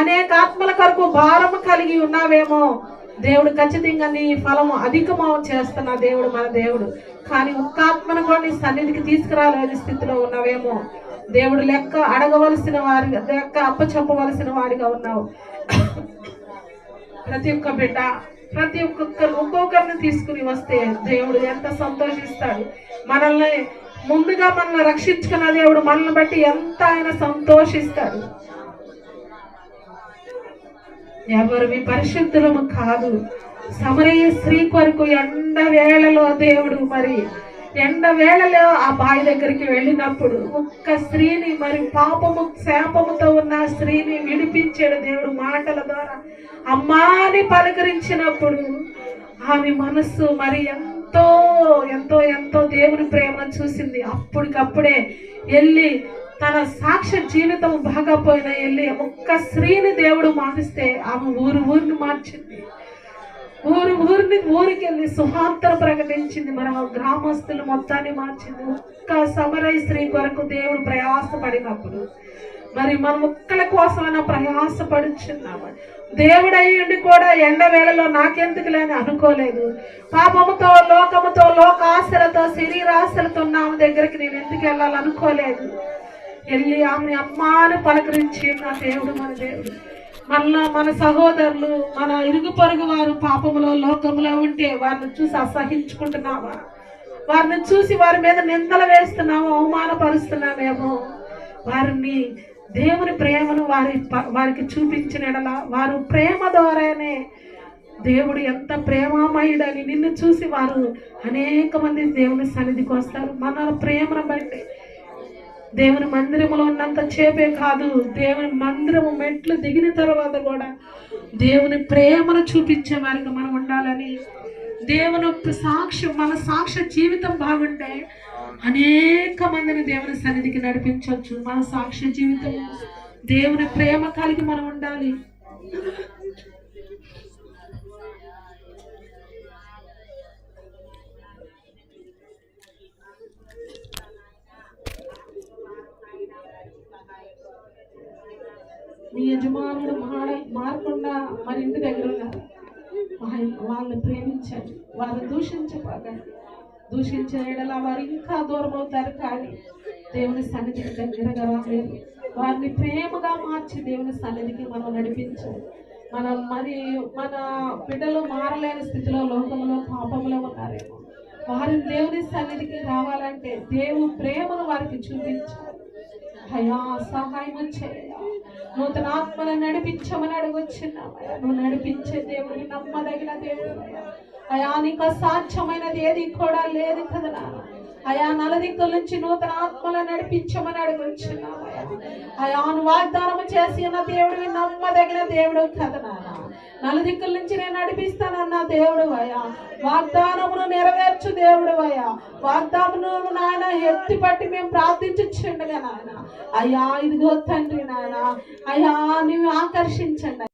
అనేక ఆత్మల కొరకు భారం కలిగి ఉన్నావేమో. దేవుడు ఖచ్చితంగా నీ ఫలము అధికము చేస్తున్న దేవుడు మన దేవుడు. కానీ ఒక్క ఆత్మను కూడా నీ సన్నిధికి తీసుకురాలేని స్థితిలో ఉన్నావేమో. దేవుడు లెక్క అడగవలసిన వారి లెక్క అప్పచెప్పవలసిన వాడిగా ఉన్నావు. ప్రతి ఒక్క బిడ్డ ప్రతి ఒక్కొక్కరు ఒక్కొక్కరిని తీసుకుని వస్తే దేవుడు ఎంత సంతోషిస్తాడు. మనల్ని ముందుగా మనల్ని రక్షించుకున్న దేవుడు మనల్ని బట్టి ఎంత ఆయన సంతోషిస్తాడు. ఎవరివి పరిశుద్ధులము కాదు. సమరయ్య స్త్రీ కొరకు ఎండ వేళలో దేవుడు మరి ఎండ వేళలో ఆ బావి దగ్గరికి వెళ్ళినప్పుడు ఒక్క స్త్రీని మరి పాపము శాపముతో ఉన్న స్త్రీని విడిపించాడు దేవుడు మాటల ద్వారా. అమ్మాని పలకరించినప్పుడు ఆమె మనస్సు మరి ఎంతో ఎంతో ఎంతో దేవుని ప్రేమను చూసింది. అప్పటికప్పుడే వెళ్ళి తన సాక్ష్య జీవితం బాగాపోయిన వెళ్ళి ఒక్క స్త్రీని దేవుడు మారిస్తే ఆమె ఊరు ఊరిని మార్చింది. ఊరు ఊరిని ఊరికి వెళ్ళి ప్రకటించింది. మన గ్రామస్తులు మొత్తాన్ని మార్చింది. ఒక్క సమరయ స్త్రీ కొరకు దేవుడు ప్రయాసపడినప్పుడు మరి మనం ఒక్కల కోసమైనా ప్రయాసపడుచున్నాము. దేవుడు కూడా ఎండ వేళలో నాకెందుకు లేని అనుకోలేదు. పాపముతో లోకముతో లోకాశలతో శరీరాశలతో ఉన్నాము దగ్గరికి నేను ఎందుకు వెళ్ళాలనుకోలేదు. వెళ్ళి ఆమె అమ్మాని పలకరించి నా దేవుడు మన దేవుడు. మళ్ళా మన సహోదరులు మన ఇరుగు పొరుగు వారు పాపములో లోకంలో ఉంటే వారిని చూసి అసహించుకుంటున్నావా? వారిని చూసి వారి మీద నిందలు వేస్తున్నాము అవమానపరుస్తున్నామేమో వారిని దేవుని ప్రేమను వారి ప- వారికి చూపించిన ఎడల వారు ప్రేమ ద్వారానే దేవుడు ఎంత ప్రేమామయుడని నిన్ను చూసి వారు అనేక మంది దేవుని సన్నిధికి వస్తారు. మన ప్రేమను బట్టి దేవుని మందిరములో ఉన్నంత చేపే కాదు. దేవుని మందిరము మెట్లు దిగిన తర్వాత కూడా దేవుని ప్రేమను చూపించే వారికి మనం ఉండాలని దేవుని సాక్ష్యం మన సాక్ష్య జీవితం బాగుంటే అనేక మందిని దేవుని సన్నిధికి నడిపించవచ్చు మన సాక్ష్య జీవితం దేవుని ప్రేమ కలిగి మనం ఉండాలి. మీ యజమానుడు మార మారకుండా మరి ఇంటి దగ్గర ఉన్నారు వాళ్ళని ప్రేమించండి. వారు దూషించబోకండి. దూషించిన ఎడల వారు ఇంకా దూరం అవుతారు కానీ దేవుని సన్నిధికి దగ్గరగా రాలేదు. వారిని ప్రేమగా మార్చి దేవుని సన్నిధికి మనం నడిపించాలి. మనం మరి మన బిడ్డలు మారలేని స్థితిలో లోకంలో పాపంలో ఉన్నారేమో. వారిని దేవుని సన్నిధికి రావాలంటే దేవుని ప్రేమను వారికి చూపించాలి. అయ్యా సహాయం చేయాలి నూతన ఆత్మను నడిపించమని అడగొచ్చున్నామయ్యా. నువ్వు నడిపించే దేవుడిని నమ్మదగిన దేవుడు అయా నీకు అసాధ్యమైనది ఏది కూడా లేదు కదా నాన్న. అయా నలదిక్కుల నుంచి నూతన ఆత్మలు నడిపించమని అడగొచ్చున్నామయ్యా. అయా నువ్వు వాగ్దానం చేసి ఉన్న దేవుడివి నమ్మదగిన దేవుడు కదా నాన్న. నలుదిక్కుల నుంచి నేను నడిపిస్తానన్న దేవుడు అయ్యా. వాగ్దానమును నెరవేర్చు దేవుడు అయ్యా. వాగ్దానమును నాయన ఎత్తి పట్టి మేము ప్రార్థించుండగా నాయన. అయ్యా ఇదిగో తండ్రి నాయన. అయ్యా నీవు ఆకర్షించండి